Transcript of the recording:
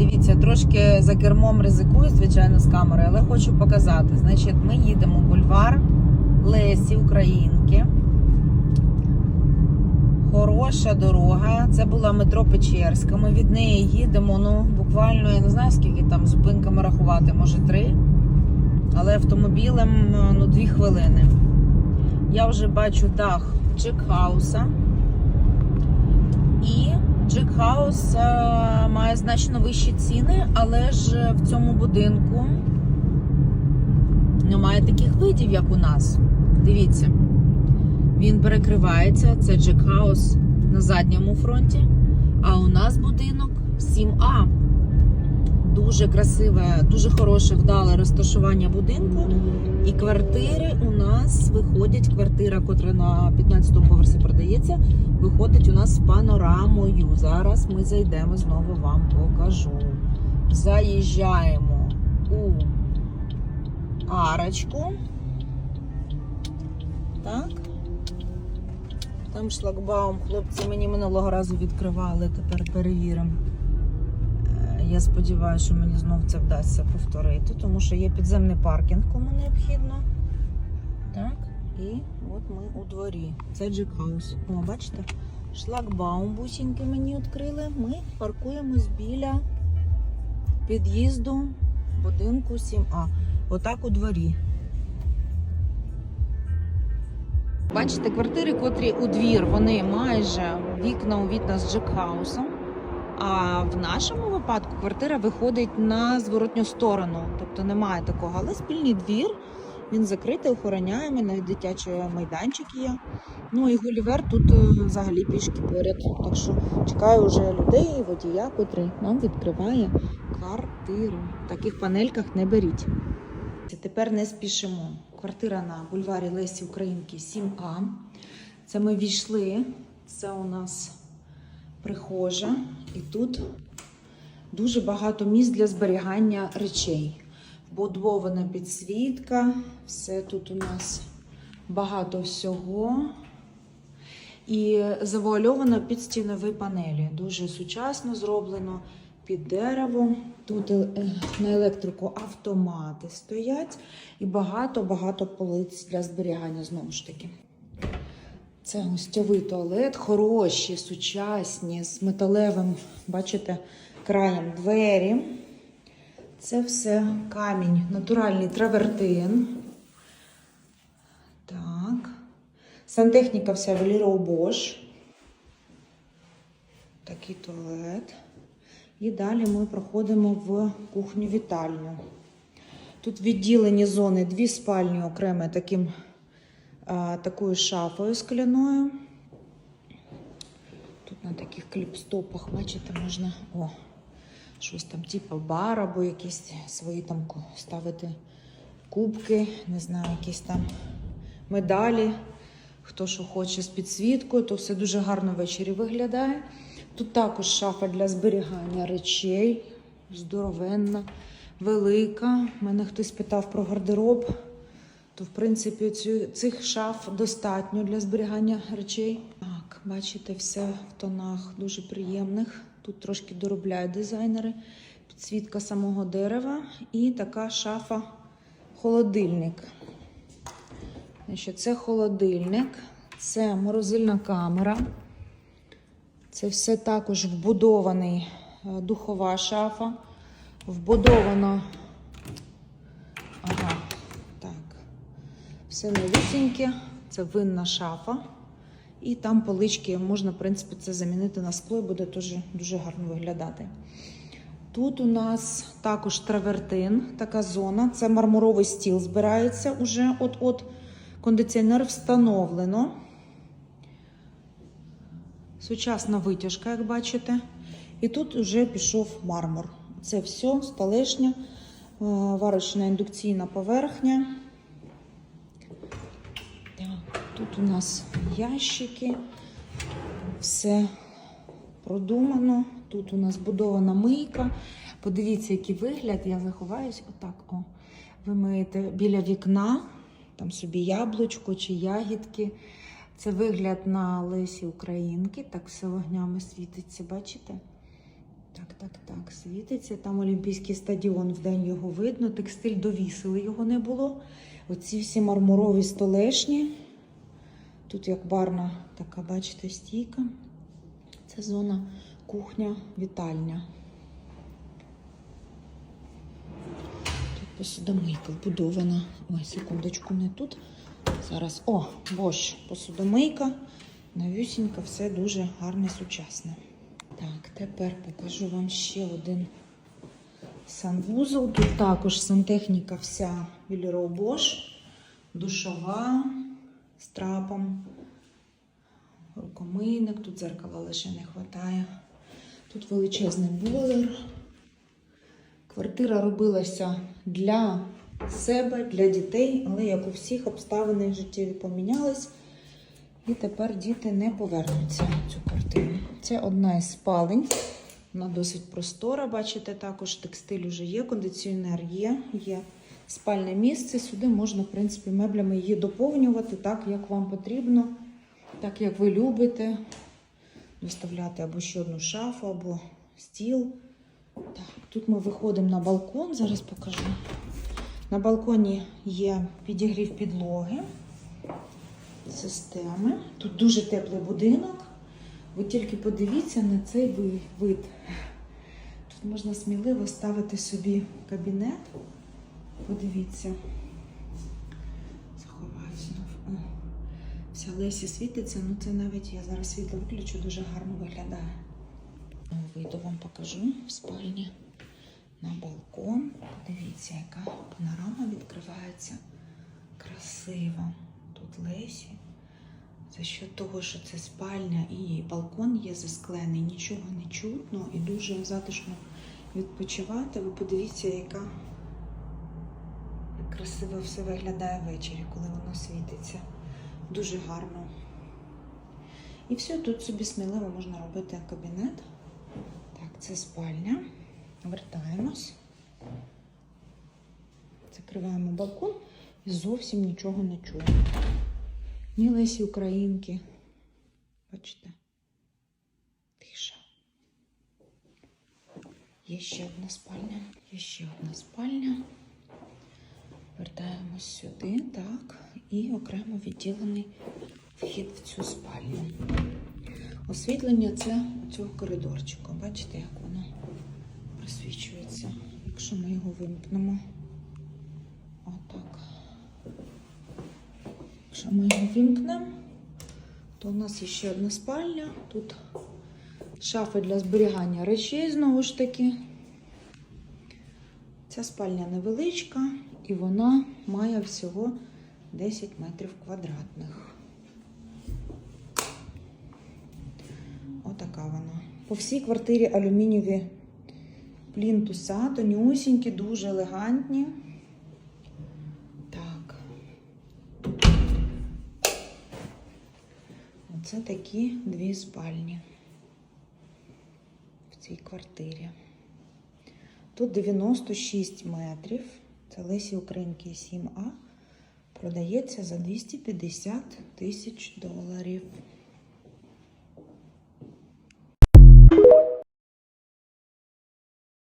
Дивіться, трошки за кермом ризикую, звичайно, з камери, але хочу показати. Значить, ми їдемо в бульвар Лесі Українки. Хороша дорога. Це була метро Печерська. Ми від неї їдемо. Ну, буквально, я не знаю, скільки там зупинками рахувати, може три. Але автомобілем ну, дві хвилини. Я вже бачу дах Джекхауса. І Джекхаус Хаус має значно вищі ціни, але ж в цьому будинку немає таких видів, як у нас. Дивіться, він перекривається. Це Джекхаус на задньому фронті. А у нас будинок 7А. Дуже красиве, дуже хороше, вдале розташування будинку. І квартири у нас виходять. Квартира, котра на 15-му поверсі продається, виходить у нас з панорамою. Зараз ми зайдемо, знову вам покажу. Заїжджаємо у арочку. Так. Там шлагбаум. Хлопці мені минулого разу відкривали, тепер перевіримо. Я сподіваюся, що мені знов це вдасться повторити, тому що є підземний паркінг, кому необхідно. Так, і от ми у дворі. Це Джекхаус. О, бачите? Шлагбаум бусіньки мені відкрили. Ми паркуємось біля під'їзду будинку 7А. Отак у дворі. Бачите, квартири, котрі у двір, вони майже вікна у вікна з Джекхаусом. А в нашому випадку квартира виходить на зворотню сторону, тобто немає такого. Але спільний двір він закритий, охороняємо, навіть дитячий майданчик є. Ну і Гулівер тут е, взагалі пішки поряд. Так що чекаю вже людей, водія, котрий нам відкриває квартиру. В таких панельках не беріть. Тепер не спішимо. Квартира на бульварі Лесі Українки 7А. Це ми війшли. Це у нас прихожа, і тут дуже багато місць для зберігання речей. Вбудована підсвітка, все тут у нас багато всього. І завуальовано під стінові панелі. Дуже сучасно зроблено під дерево. Тут е, на електрику автомати стоять і багато-багато полиць для зберігання знову ж таки. Це гостьовий туалет, хороші, сучасні, з металевим, бачите, краєм двері. Це все камінь, натуральний травертин. Так. Сантехніка вся Веліро Bosch. Такий туалет. І далі ми проходимо в кухню-вітальню. Тут відділені зони, дві спальні окремо таким такою шафою скляною. Тут на таких кліпстопах, бачите, можна о, щось там, типу бар або якісь свої там ставити кубки, не знаю, якісь там медалі. Хто що хоче з підсвіткою, то все дуже гарно ввечері виглядає. Тут також шафа для зберігання речей, здоровенна, велика. Мене хтось питав про гардероб то в принципі цю, цих шаф достатньо для зберігання речей. Так, бачите, все в тонах дуже приємних. Тут трошки доробляють дизайнери. Підсвітка самого дерева і така шафа холодильник. Це холодильник, це морозильна камера. Це все також вбудований е, духова шафа. Вбудовано. Все новісіньке, це винна шафа. І там полички можна, в принципі, це замінити на скло буде теж дуже гарно виглядати. Тут у нас також травертин, така зона. Це мармуровий стіл збирається уже от-от. Кондиціонер встановлено. Сучасна витяжка, як бачите. І тут вже пішов мармур. Це все, столешня, е, варочна індукційна поверхня. Тут у нас ящики, все продумано. Тут у нас будована мийка. Подивіться, який вигляд. Я заховаюсь отак. О. Ви миєте біля вікна, там собі яблучко чи ягідки. Це вигляд на Лесі Українки. Так все вогнями світиться, бачите? Так, так, так, світиться. Там Олімпійський стадіон, вдень його видно. Текстиль довісили, його не було. Оці всі мармурові столешні. Тут як барна така, бачите, стійка. Це зона кухня, вітальня. Тут посудомийка вбудована. Ой, секундочку, не тут. Зараз. О, бош, посудомийка. Новюсінька, все дуже гарне, сучасне. Так, тепер покажу вам ще один санвузол. Тут також сантехніка вся Віліро Бош, душова з трапом, рукомийник, тут дзеркала лише не вистачає. Тут величезний бойлер. Квартира робилася для себе, для дітей, але як у всіх обставини в життєві помінялись. І тепер діти не повернуться в цю квартиру. Це одна із спалень. Вона досить простора. Бачите, також текстиль уже є, кондиціонер є, є спальне місце. Сюди можна, в принципі, меблями її доповнювати так, як вам потрібно, так як ви любите. Виставляти або ще одну шафу, або стіл. Так, тут ми виходимо на балкон, зараз покажу. На балконі є підігрів підлоги системи. Тут дуже теплий будинок. Ви тільки подивіться на цей вид. Тут можна сміливо ставити собі кабінет. Подивіться. Заховаюся. О, вся Лесі світиться, ну це навіть я зараз світло виключу, дуже гарно виглядає. Ну, Вийду вам покажу в спальні на балкон. Подивіться, яка панорама відкривається. Красиво. Тут Лесі. За що того, що це спальня і балкон є засклений, нічого не чутно і дуже затишно відпочивати. Ви подивіться, яка як красиво все виглядає ввечері, коли воно світиться. Дуже гарно. І все, тут собі сміливо можна робити кабінет. Так, це спальня. Вертаємось. Закриваємо балкон і зовсім нічого не чуємо. Ні Лесі Українки. Бачите? Тиша. Є ще одна спальня. Є ще одна спальня. Вертаємось сюди, так. І окремо відділений вхід в цю спальню. Освітлення це цього коридорчика. Бачите, як воно просвічується, якщо ми його вимкнемо. Отак. Якщо ми його вімкнемо, то у нас ще одна спальня. Тут шафи для зберігання речей знову ж таки. Ця спальня невеличка і вона має всього 10 метрів квадратних. Отака вона. По всій квартирі алюмінієві плінтуса, тонюсінькі, дуже елегантні. Так. Оце такі дві спальні в цій квартирі. Тут 96 метрів. Це Лесі Українки 7А. Продається за 250 тисяч доларів.